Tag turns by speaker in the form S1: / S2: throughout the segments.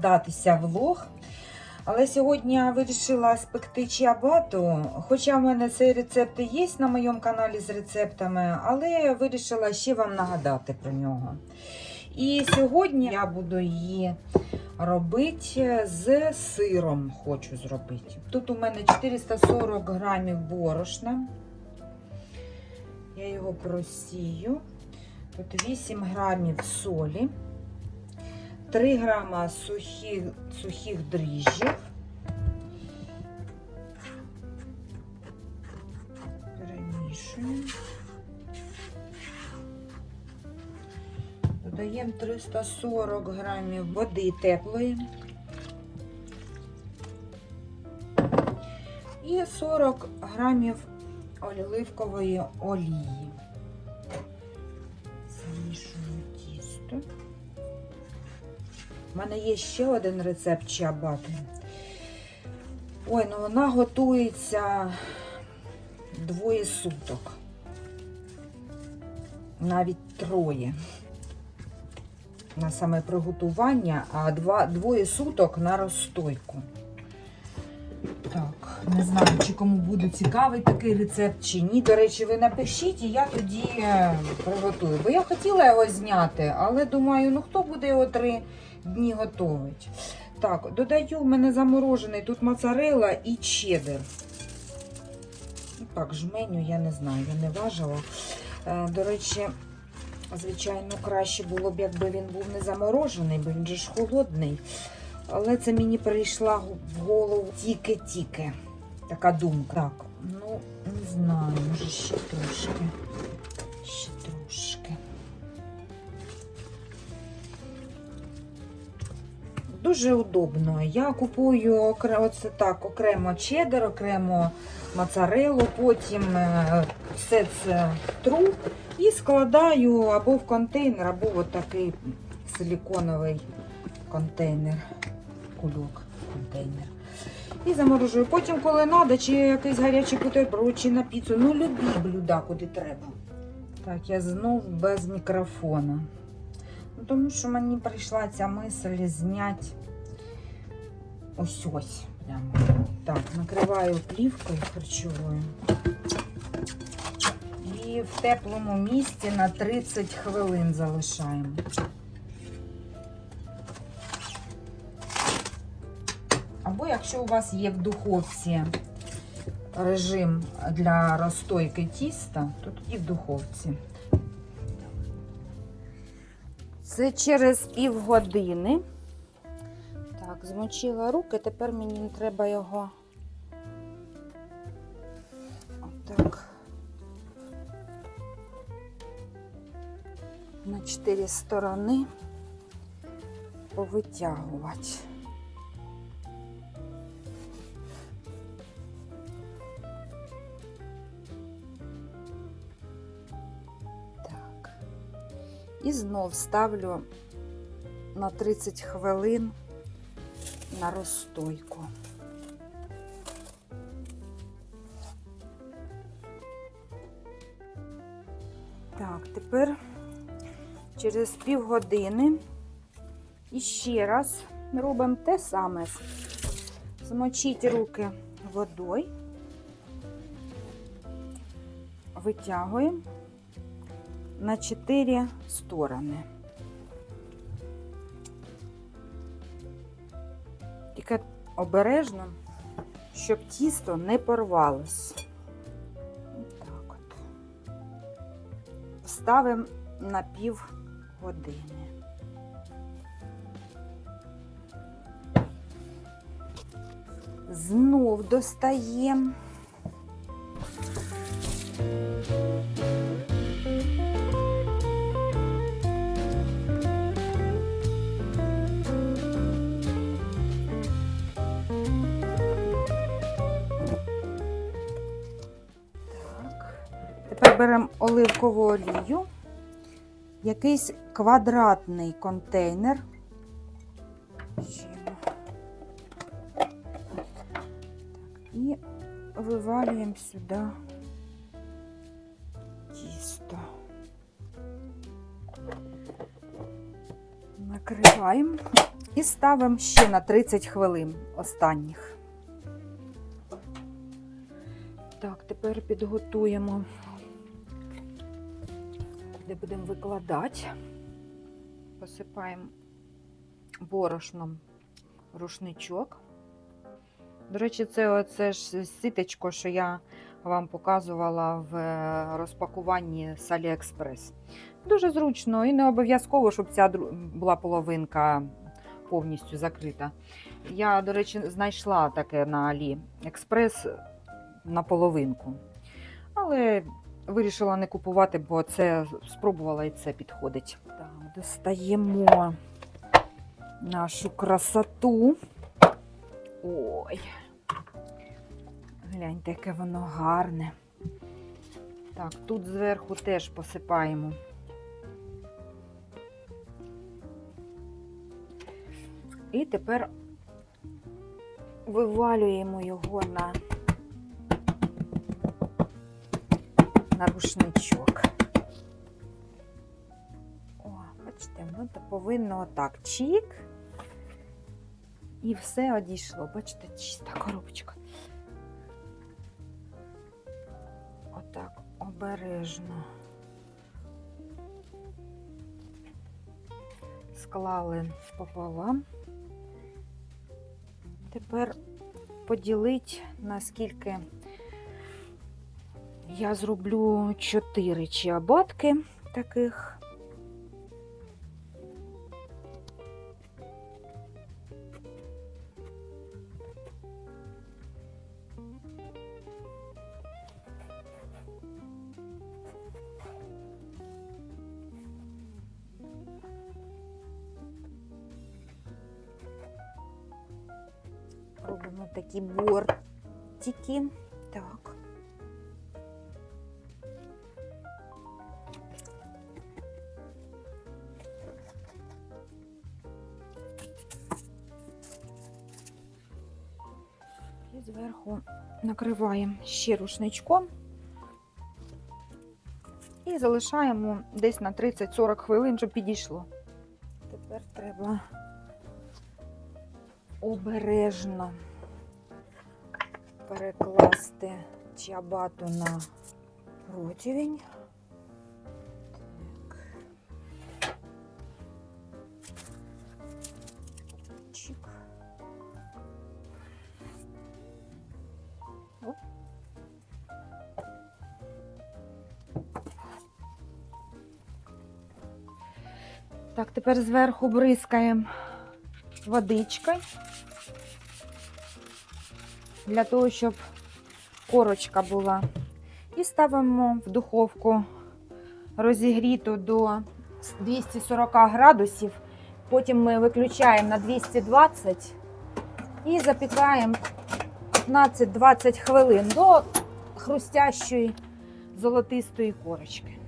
S1: мій складатися влог. Але сьогодні я вирішила спекти чиабату. Хоча в мене цей рецепт і є на моєму каналі з рецептами, але я вирішила ще вам нагадати про нього. І сьогодні я буду її робити з сиром. Хочу зробити. Тут у мене 440 грамів борошна. Я його просію. Тут 8 грамів солі, 3 грама сухих, сухих дріжджів. Перемішуємо. Додаємо 340 грамів води теплої. І 40 грамів оливкової олії. У мене є ще один рецепт чиабати. Ой, ну вона готується двоє суток. Навіть троє. На саме приготування, а два, двоє суток на розстойку. Так, не знаю, чи кому буде цікавий такий рецепт, чи ні. До речі, ви напишіть, і я тоді е, приготую. Бо я хотіла його зняти, але думаю, ну хто буде його три дні готувати. Так, додаю в мене заморожений тут моцарелла і чеддер. Ну, Так, жменю я не знаю, я не важила. Е, До речі, звичайно, краще було б, якби він був не заморожений, бо він же ж холодний. Але це мені прийшла в голову тільки-тільки. Така думка. Так, ну, не знаю, може ще трошки. Дуже удобно. Я купую оце так, окремо чеддер, окремо моцарелу, потім е, все це тру і складаю або в контейнер, або в такий силіконовий контейнер, кульок контейнер. І заморожую. Потім, коли треба, чи якийсь гарячий бутерброд, чи на піцу. Ну, любі блюда, куди треба. Так, я знов без мікрофона. Тому що мені прийшла ця мисль зняти ось ось. Прямо. Так, накриваю плівкою харчовою. І в теплому місці на 30 хвилин залишаємо. Або якщо у вас є в духовці режим для розстойки тіста, то тоді в духовці. Це через півгодини. Так, змочила руки, тепер мені треба його отак на чотири сторони повитягувати. І знов ставлю на 30 хвилин на розстойку. Так, тепер через півгодини і ще раз робимо те саме. Змочіть руки водою, витягуємо на 4 сторони. Тільки обережно, щоб тісто не порвалось. Так от. Ставимо на пів години. Знов достаємо. Олію, якийсь квадратний контейнер. І вивалюємо сюди тісто. Накриваємо і ставимо ще на 30 хвилин останніх. Так, тепер підготуємо, куди будемо викладати. Посипаємо борошном рушничок. До речі, це оце ж сітечко, що я вам показувала в е, розпакуванні з AliExpress. Дуже зручно і не обов'язково, щоб ця була половинка повністю закрита. Я, до речі, знайшла таке на AliExpress на половинку. Але вирішила не купувати, бо це спробувала і це підходить. Так, достаємо нашу красоту. Ой. Гляньте, яке воно гарне. Так, тут зверху теж посипаємо. І тепер вивалюємо його на, на рушничок. О, бачите, воно повинно отак чік. І все одійшло. Бачите, чиста коробочка. Отак, обережно. Склали пополам. Тепер поділить, наскільки я зроблю 4 чиабатки таких. Робимо такі бортики. Так. Накриваємо ще рушничком і залишаємо десь на 30-40 хвилин, щоб підійшло. Тепер треба обережно перекласти чиабату на противень. Так. Чик. Так, тепер зверху бризкаємо водичкою для того, щоб корочка була. І ставимо в духовку розігріту до 240 градусів. Потім ми виключаємо на 220 і запікаємо 15-20 хвилин до хрустящої золотистої корочки.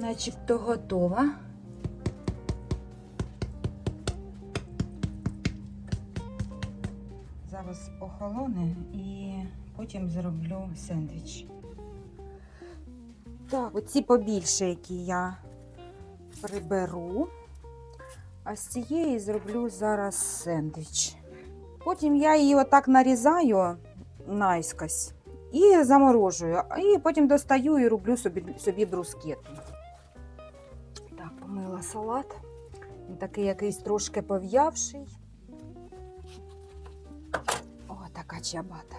S1: Начебто готова. Зараз охолоне і потім зроблю сендвіч. Так, оці побільше, які я приберу. А з цієї зроблю зараз сендвіч. Потім я її отак нарізаю наискось і заморожую. І потім достаю і роблю собі, собі брускету. Салат. Він такий якийсь трошки пов'явший. О, така чабата.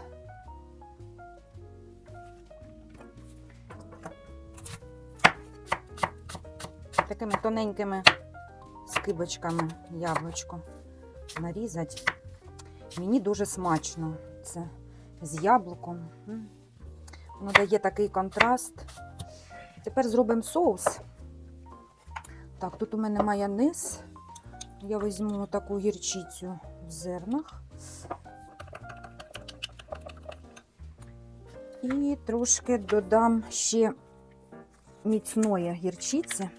S1: Такими тоненькими скибочками яблучко нарізати. Мені дуже смачно це з яблуком. Воно дає такий контраст. Тепер зробимо соус. Так, тут у мене майонез. Я візьму таку гірчицю в зернах. І трошки додам ще міцної гірчиці.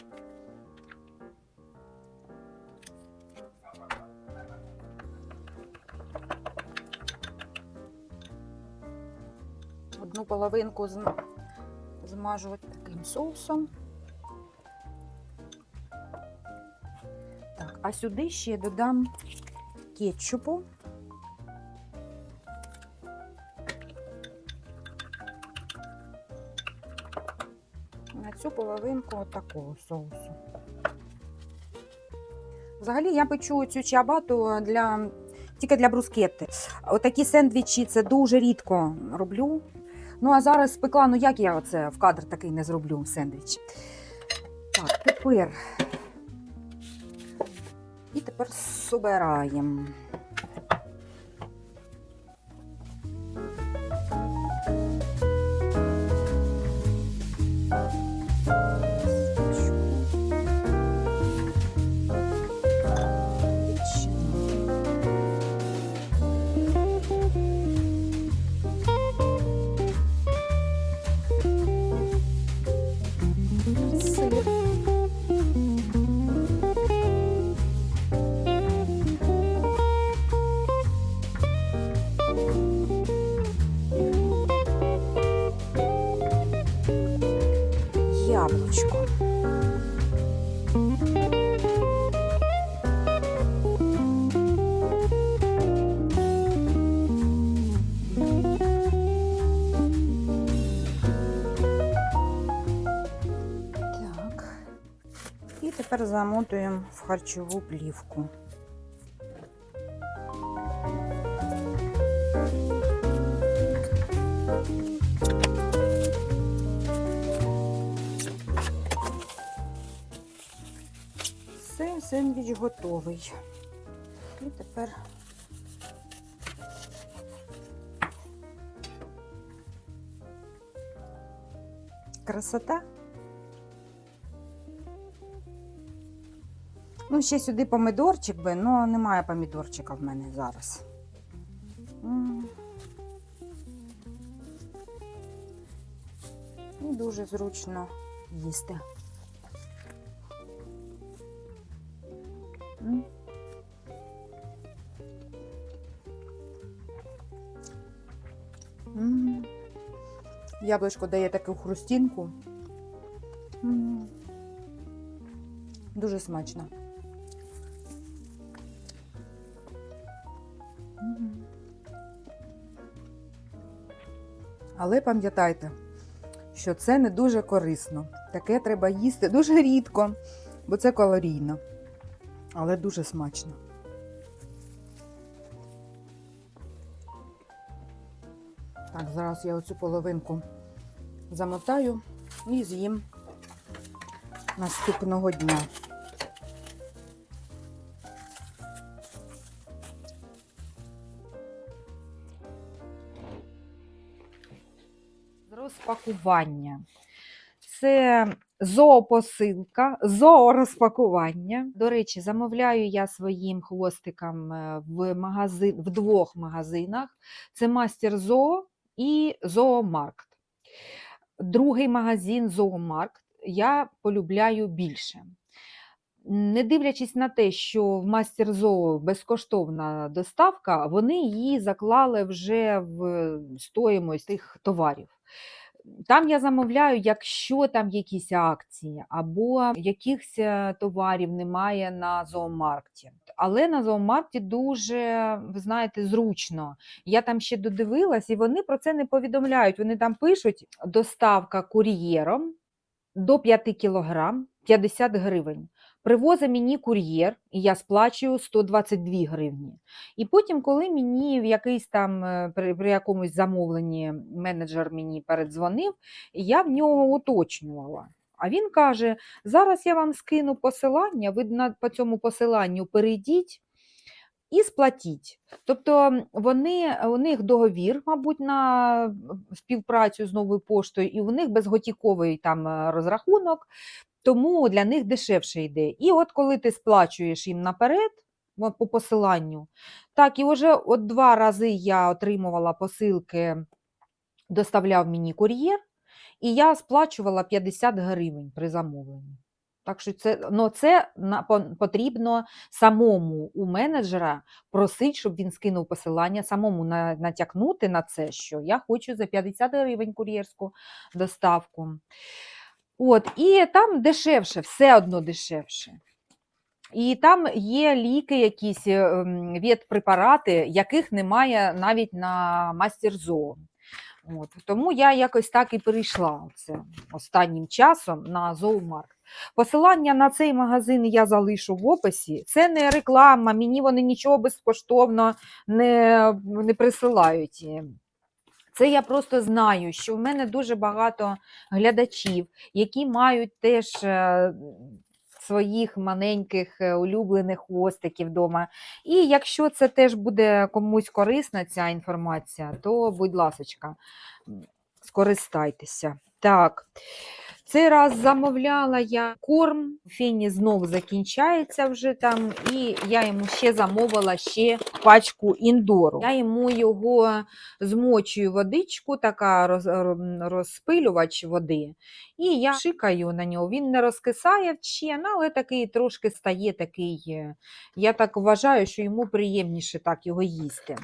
S1: Одну половинку змажу таким соусом. А сюди ще додам кетчупу. На цю половинку такого соусу. Взагалі я печу цю чиабату для, тільки для брускетти. Отакі сендвічі це дуже рідко роблю. Ну, а зараз спекла, ну як я оце в кадр такий не зроблю сендвіч. Так, тепер. Тепер собираємо. Тепер замотуємо в харчову плівку. Все, готовий. І тепер красота. Ну, ще сюди помидорчик би, але немає помідорчика в мене зараз. І дуже зручно їсти. Яблучко дає таку хрустінку. Дуже смачно. Але пам'ятайте, що це не дуже корисно. Таке треба їсти дуже рідко, бо це калорійно, але дуже смачно. Так, зараз я оцю половинку замотаю і з'їм наступного дня. Розпакування. Це зоопосилка, зоорозпакування. До речі, замовляю я своїм хвостикам е, в, магазин, в двох магазинах: це Мастер Зоо і Зоомаркт. Другий магазин Зоомаркт я полюбляю більше. Не дивлячись на те, що в Мастер Зоо безкоштовна доставка, вони її заклали вже в стоїмость тих товарів. Там я замовляю, якщо там якісь акції, або якихось е, товарів немає на зоомаркті. Але на зоомаркті дуже, ви знаєте, зручно. Я там ще додивилась, і вони про це не повідомляють. Вони там пишуть: доставка кур'єром до 5 кілограм 50 гривень. Привозить мені кур'єр, і я сплачую 122 гривні. І потім, коли мені в якийсь там е, при, при якомусь замовленні менеджер мені передзвонив, я в нього уточнювала. А він каже: зараз я вам скину посилання, ви на, по цьому посиланню перейдіть і сплатіть. Тобто вони, у них договір, мабуть, на співпрацю з новою поштою, і у них безготіковий там е, розрахунок, тому для них дешевше йде. І от коли ти сплачуєш їм наперед, по посиланню, так, і вже от два рази я отримувала посилки, доставляв мені кур'єр, і я сплачувала 50 гривень при замовленні. Так що це, ну, це потрібно самому у менеджера просити, щоб він скинув посилання, самому на, натякнути на це, що я хочу за 50 гривень кур'єрську доставку. От, і там дешевше, все одно дешевше. І там є ліки, якісь е, ветпрепарати, яких немає навіть на мастерзоо. От. Тому я якось так і перейшла оце останнім часом на зоомаркт. Посилання на цей магазин я залишу в описі. Це не реклама, мені вони нічого безкоштовно не, не присилають. Це я просто знаю, що в мене дуже багато глядачів, які мають теж е, своїх маленьких е, улюблених хвостиків вдома. І якщо це теж буде комусь корисна ця інформація, то будь ласка, скористайтеся. Так. Цей раз замовляла я корм, фені знов закінчається вже там, і я йому ще замовила ще пачку індору. Я йому його змочую водичку, така роз, розпилювач води, і я шикаю на нього. Він не розкисає вчен, але такий трошки стає такий. е, Я так вважаю, що йому приємніше так його їсти.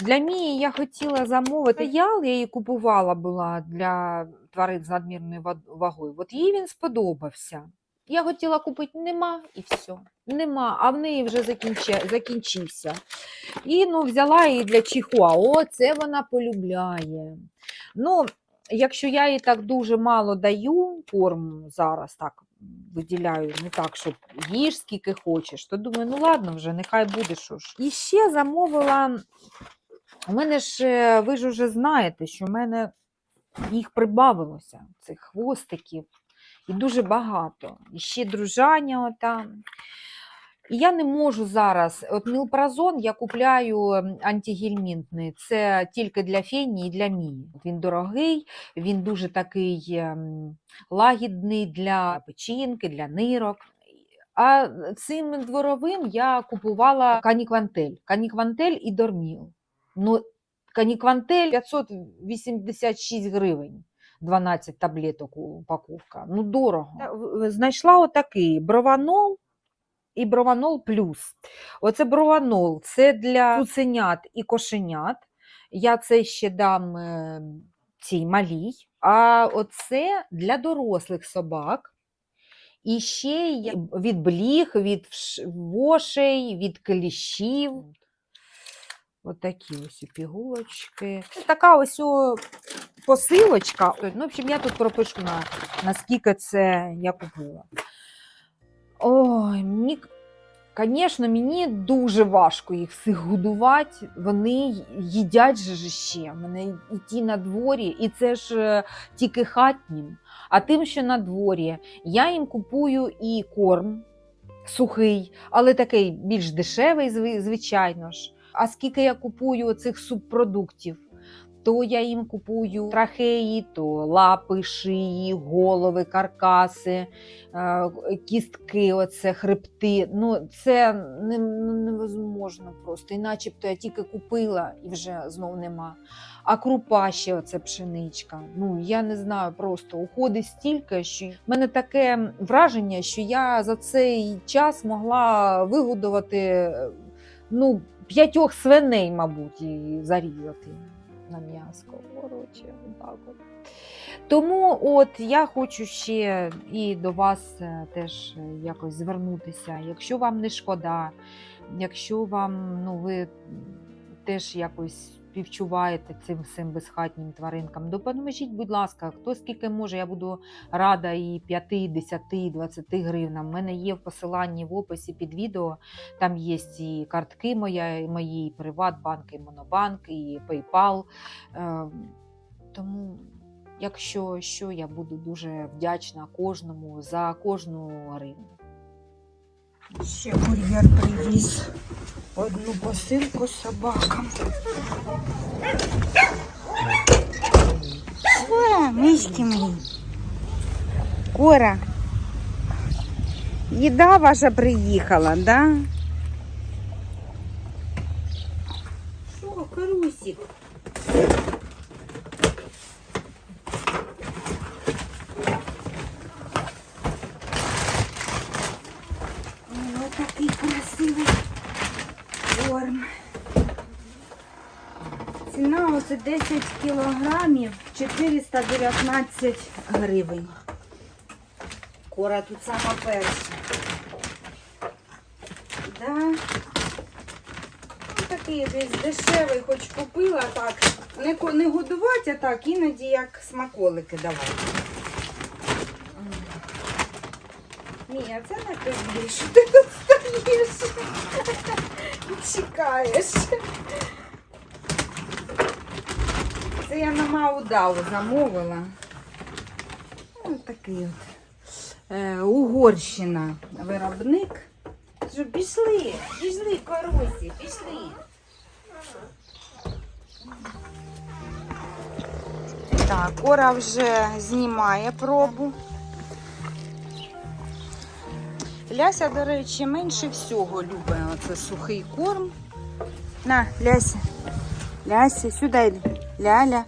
S1: Для Мії я хотіла замовити ял, я її купувала була для тварин з надмірною вагою. От їй він сподобався. Я хотіла купити, нема і все. Нема, а в неї вже закінчився. І ну, взяла її для чихуа. Це вона полюбляє. Ну, якщо я їй так дуже мало даю корму зараз, так виділяю, не так, щоб їж скільки хочеш, то думаю, ну ладно вже, нехай буде що ж. І ще замовила. У мене ж, е, ви ж уже знаєте, що в мене їх прибавилося, цих хвостиків, і дуже багато. І ще дружання отам. І я не можу зараз. От мілпразон я купляю ем, антигельмінтний. Це тільки для фені і для мії. Він дорогий, він дуже такий ем, лагідний для печінки, для нирок. А цим дворовим я купувала каніквантель. Каніквантель і дорміл. Ну, каніквантель 586 гривень. 12 таблеток упаковка. Ну, дорого. Знайшла отакий брованол і брованол плюс. Оце брованол це для цуценят і кошенят. Я це ще дам е, цій малій. А оце для дорослих собак. І ще від бліг, від вошей, від кліщів. Отакі ось пігулочки. Така ось о посилочка. Ну, в общем, я тут пропишу, на, наскільки це я купила. Ой, мені, звісно, мені дуже важко їх всіх годувати. Вони їдять же ще. Мене і ті на дворі, і це ж е, тільки хатнім. А тим, що на дворі, я їм купую і корм сухий, але такий більш дешевий, звичайно ж. А скільки я купую цих субпродуктів, то я їм купую трахеї, то лапи, шиї, голови, каркаси, е, кістки, оце, хребти. Ну, це ну, невозможно просто. І начебто я тільки купила і вже знов нема. А крупа ще оце пшеничка. Ну, я не знаю, просто уходить стільки, що в мене таке враження, що я за цей час могла вигодувати е, ну, п'ятьох свиней, мабуть, і зарізати на м'ясо. Коротше, так от. Тому от я хочу ще і до вас е, теж е, якось звернутися. Якщо вам не шкода, якщо вам ну, ви теж якось співчуваєте цим всім безхатнім тваринкам, допоможіть, будь ласка, хто скільки може, я буду рада і 5, 10, 20 гривнам. У мене є в посиланні в описі під відео. Там є і картки моя, мої, і Приватбанк, і Монобанк, і PayPal. Е, Тому, якщо що, я буду дуже вдячна кожному за кожну гривню.
S2: Ще кур'єр привіз одну посилку собакам. Кора, мишки мої. Кора. Їда ваша приїхала, да?
S1: Що, Карусік?
S2: корм. Оце 10 кілограмів 419 гривень. Кора тут сама перша. Да. Ну, такий десь дешевий, хоч купила так. Не, не годувати, а так, іноді як смаколики давати. Ні, а це не тобі, що ти тут стоїш. Чекаєш. Це я на Маудау замовила. Ось такий от. Е, Угорщина виробник. Що, пішли, пішли, коросі, пішли. Так, Кора вже знімає пробу. Ляся, до речі, менше всього любить оце сухий корм. На, Ляся. Ляся, сюди йди. Ляля.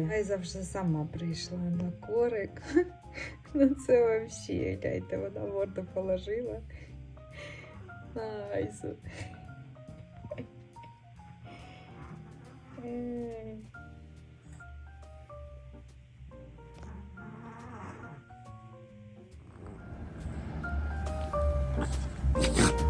S2: прийти. Айза вже сама прийшла на корик. на ну, це вообще гляньте, вона морду положила. Айзу. Yeah. Е.